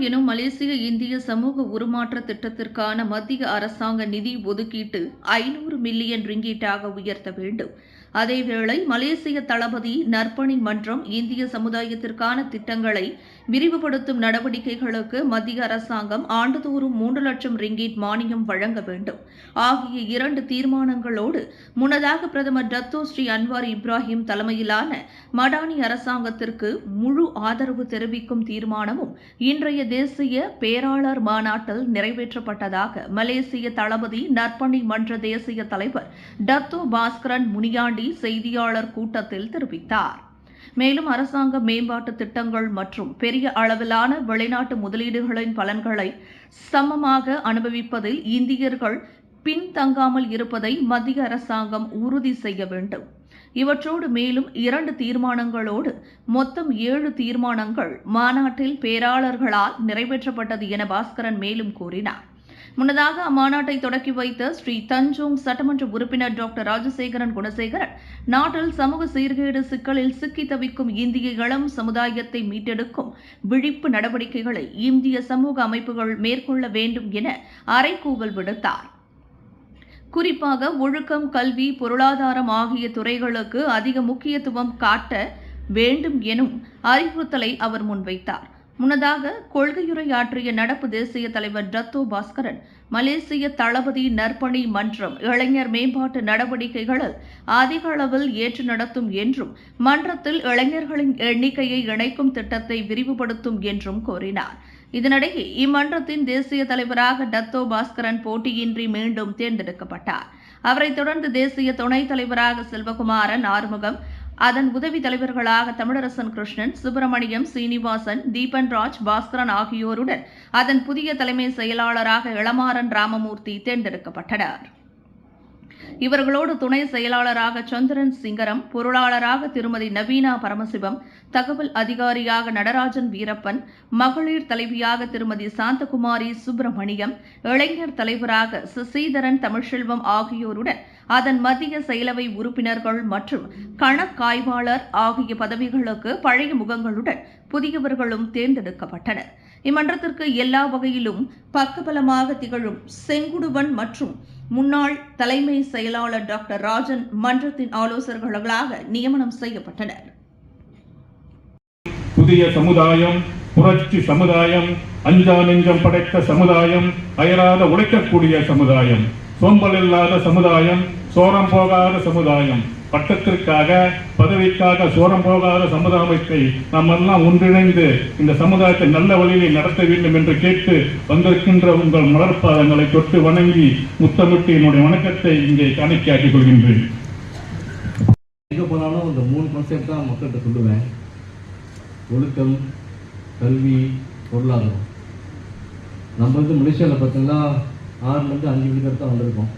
எனும் மலேசிய இந்திய சமூக உருமாற்ற திட்டத்திற்கான மத்திய அரசாங்க நிதி ஒதுக்கீட்டு ஐநூறு மில்லியன் ரிங்கீட்டாக உயர்த்த வேண்டும். அதேவேளை மலேசிய தளபதி நற்பணி மன்றம் இந்திய சமுதாயத்திற்கான திட்டங்களை விரிவுபடுத்தும் நடவடிக்கைகளுக்கு மத்திய அரசாங்கம் ஆண்டுதோறும் மூன்று லட்சம் ரிங்கீட் மானியம் வழங்க வேண்டும். ஆகிய இரண்டு தீர்மானங்களோடு முன்னதாக பிரதமர் டத்தோ ஸ்ரீ அன்வார் இப்ராஹிம் தலைமையிலான மடானி அரசாங்கத்திற்கு முழு ஆதரவு தெரிவிக்கும் தீர்மானமும் இன்றைய தேசிய பேராளர் மாநாட்டில் நிறைவேற்றப்பட்டதாக மலேசிய தளபதி நற்பணி மன்ற தேசிய தலைவர் டத்தோ பாஸ்கரன் முனியாண்டி செய்தியாளர் கூட்டத்தில் தெரிவித்தார். மேலும் அரசாங்க மேம்பாட்டு திட்டங்கள் மற்றும் பெரிய அளவிலான வெளிநாட்டு முதலீடுகளின் பலன்களை சமமாக அனுபவிப்பதில் இந்தியர்கள் பின்தங்காமல் இருப்பதை மத்திய அரசாங்கம் உறுதி செய்ய வேண்டும். இவற்றோடு மேலும் இரண்டு தீர்மானங்களோடு மொத்தம் ஏழு தீர்மானங்கள் மாநாட்டில் பேராளர்களால் நிறைவேற்றப்பட்டது என பாஸ்கரன் மேலும் கூறினார். முன்னதாக அம்மாநாட்டை தொடக்கி வைத்த ஸ்ரீ தஞ்சோங் சட்டமன்ற உறுப்பினர் டாக்டர் ராஜசேகரன் குணசேகரன் நாட்டில் சமூக சீர்கேடு சிக்கலில் சிக்கி தவிக்கும் இந்திய இளம் சமுதாயத்தை மீட்டெடுக்கும் விழிப்பு நடவடிக்கைகளை இந்திய சமூக அமைப்புகள் மேற்கொள்ள வேண்டும் என அறைகூவல் விடுத்தார். குறிப்பாக ஒழுக்கம் கல்வி பொருளாதாரம் ஆகிய துறைகளுக்கு அதிக முக்கியத்துவம் காட்ட வேண்டும் எனும் அறிவுறுத்தலை அவர் முன்வைத்தார். முன்னதாக கொள்கையுரையாற்றிய நடப்பு தேசிய தலைவர் டத்தோ பாஸ்கரன் மலேசிய தளபதி நற்பணி மன்றம் இளைஞர் மேம்பாட்டு நடவடிக்கைகளில் அதிக அளவில் ஏற்று நடத்தும் என்றும் மன்றத்தில் இளைஞர்களின் எண்ணிக்கையை இணைக்கும் திட்டத்தை விரிவுபடுத்தும் என்றும் கூறினார் இதனிடையே இம்மன்றத்தின் தேசிய தலைவராக டத்தோ பாஸ்கரன் போட்டியின்றி மீண்டும் தேர்ந்தெடுக்கப்பட்டார். அவரைத் தொடர்ந்து தேசிய துணைத் தலைவராக செல்வகுமாரன் ஆறுமுகம் அதன் உதவி தலைவர்களாக தமிழரசன் கிருஷ்ணன் சுப்பிரமணியம் சீனிவாசன் தீபன் ராஜ் பாஸ்கரன் ஆகியோருடன் அதன் புதிய தலைமை செயலாளராக இளமாறன் ராமமூர்த்தி தேர்ந்தெடுக்கப்பட்டனர். இவர்களோடு துணை செயலாளராக சந்திரன் சிங்கரம் பொருளாளராக திருமதி நவீனா பரமசிவம் தகவல் அதிகாரியாக நடராஜன் வீரப்பன் மகளிர் தலைவியாக திருமதி சாந்தகுமாரி சுப்பிரமணியம் இளைஞர் தலைவராக சசிதரன் தமிழ்செல்வம் ஆகியோருடன் அதன் மத்திய செயலவை உறுப்பினர்கள் மற்றும் கணக்காய்வாளர் ஆகிய பதவிகளுக்கு பழைய முகங்களுடன் புதியவர்களும் தேர்ந்தெடுக்கப்பட்டனர். இம்மன்றத்திற்கு எல்லா வகையிலும் பக்கபலமாக திகழும் செங்குடுவன் மற்றும் முன்னாள் தலைமை செயலாளர் டாக்டர் ராஜன் மன்றத்தின் ஆலோசகர்களாக நியமனம் செய்யப்பட்டனர். புதிய சமுதாயம் புரட்சி சமுதாயம் அஞ்சா நெஞ்சம் படைத்த சமுதாயம் அயராத உழைக்கக்கூடிய சமுதாயம் சோம்பல் இல்லாத சமுதாயம் சோரம் போகாத சமுதாயம். பட்டத்திற்காக பதவிக்காக சோரம் போகாத சமுதாயத்தை நாம் எல்லாம் ஒன்றிணைந்து இந்த சமுதாயத்தை நல்ல வழியிலே நடத்த வேண்டும் என்று கேட்டு வந்திருக்கின்ற உங்கள் மலர்பாதங்களை தொட்டு வணங்கி முத்தமிட்டு என்னுடைய வணக்கத்தை இங்கே காணிக்கையாக்கிக் கொள்கின்றேன். எங்கே போனாலும் இந்த மூணு கான்செப்ட் தான் மக்கள்கிட்ட சொல்லுவேன். ஒழுக்கம் கல்வி பொருளாதாரம். நம்ம வந்து மலேசியாவில் பார்த்தீங்கன்னா ஆறுலேருந்து அஞ்சு வீடு தான் வந்திருக்கோம்.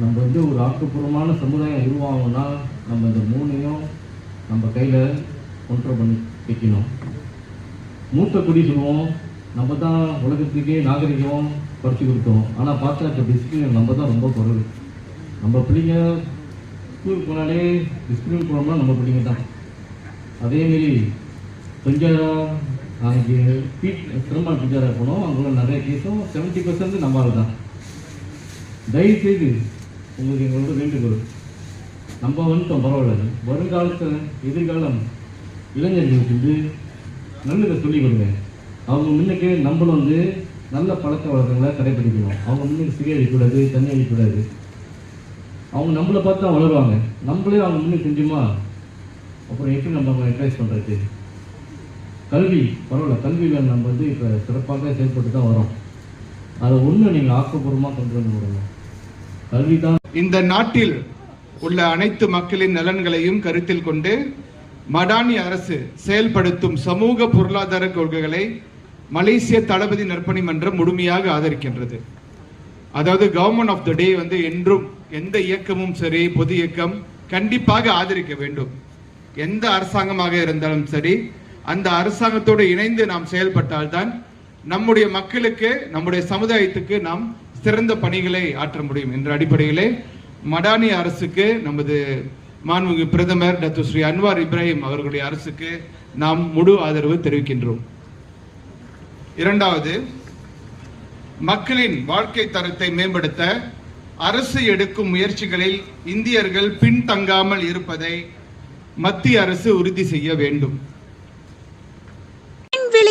நம்ம வந்து ஒரு ஆக்கப்பூர்வமான சமுதாயம் உருவாகணும்னா நம்ம இந்த மூணையும் நம்ம கையில் கண்ட்ரோல் பண்ணி வைக்கணும். மூத்த குடி சொல்லுவோம். நம்ம தான் உலகத்துக்கே நாகரிகம் படித்து கொடுத்தோம். ஆனால் பார்த்தா இப்போ டிசிப்ளின் நம்ம தான் ரொம்ப குறைவு. நம்ம பிள்ளைங்க ஸ்கூலுக்கு போனாலே டிசிப்ளின் போனோம்னா நம்ம பிள்ளைங்க தான். அதேமாரி பஞ்சாரா அங்கே பீட் திருமண பஞ்சாரா போனோம். அங்கே நிறைய கேஸும் செவன்ட்டி பர்சன்ட் நம்ம தான் தயவுசெய்து உங்களுக்கு எங்களோட வேண்டுகோள் நம்ம வந்துட்டோம் பரவாயில்ல வருங்காலத்தில் எதிர்காலம் இளைஞர்களுக்கு வந்து நல்லதை சொல்லிக் கொடுங்க. அவங்க முன்னுக்கு நம்மளும் வந்து நல்ல பழக்க வழக்கங்களை கடைபிடிக்கணும் அவங்க முன்னுக்கு சிகை அடிக்கக்கூடாது தண்ணி அடிக்கூடாது அவங்க நம்மளை பார்த்து தான் வளருவாங்க. நம்மளே அவங்க முன்னுக்கு செஞ்சுமா அப்புறம் எப்படி நம்ம அவங்க என்கரேஜ் பண்ணுறது கல்வி பரவாயில்ல. கல்வியில் நம்ம வந்து இப்போ சிறப்பாக செயல்பட்டு தான் வரோம். அதை ஒன்று நீங்கள் ஆக்கப்பூர்வமாக கொண்டு வந்து விடணும். கல்வி தான் இந்த நாட்டில் உள்ள அனைத்து மக்களின் நலன்களையும் கருத்தில் கொண்டு மடானி அரசு செயல்படுத்தும் சமூக பொருளாதார கொள்கைகளை மலேசிய தளபதி நற்பணி மன்றம் முழுமையாக ஆதரிக்கின்றது. அதாவது கவர்மெண்ட் ஆஃப் த டே வந்து என்றும் எந்த இயக்கமும் சரி பொது இயக்கம் கண்டிப்பாக ஆதரிக்க வேண்டும். எந்த அரசாங்கமாக இருந்தாலும் சரி அந்த அரசாங்கத்தோடு இணைந்து நாம் செயல்பட்டால்தான் நம்முடைய மக்களுக்கு நம்முடைய சமுதாயத்துக்கு நாம் சிறந்த பணிகளை ஆற்ற முடியும். என்ற அடிப்படையிலே மடானி அரசுக்கு நமது மாண்புமிகு பிரதமர் டாக்டர் ஸ்ரீ அன்வார் இப்ராஹிம் அவர்களுடைய அரசுக்கு நாம் முழு ஆதரவு தெரிவிக்கின்றோம். இரண்டாவது மக்களின் வாழ்க்கை தரத்தை மேம்படுத்த அரசு எடுக்கும் முயற்சிகளில் இந்தியர்கள் பின்தங்காமல் இருப்பதை மத்திய அரசு உறுதி செய்ய வேண்டும்.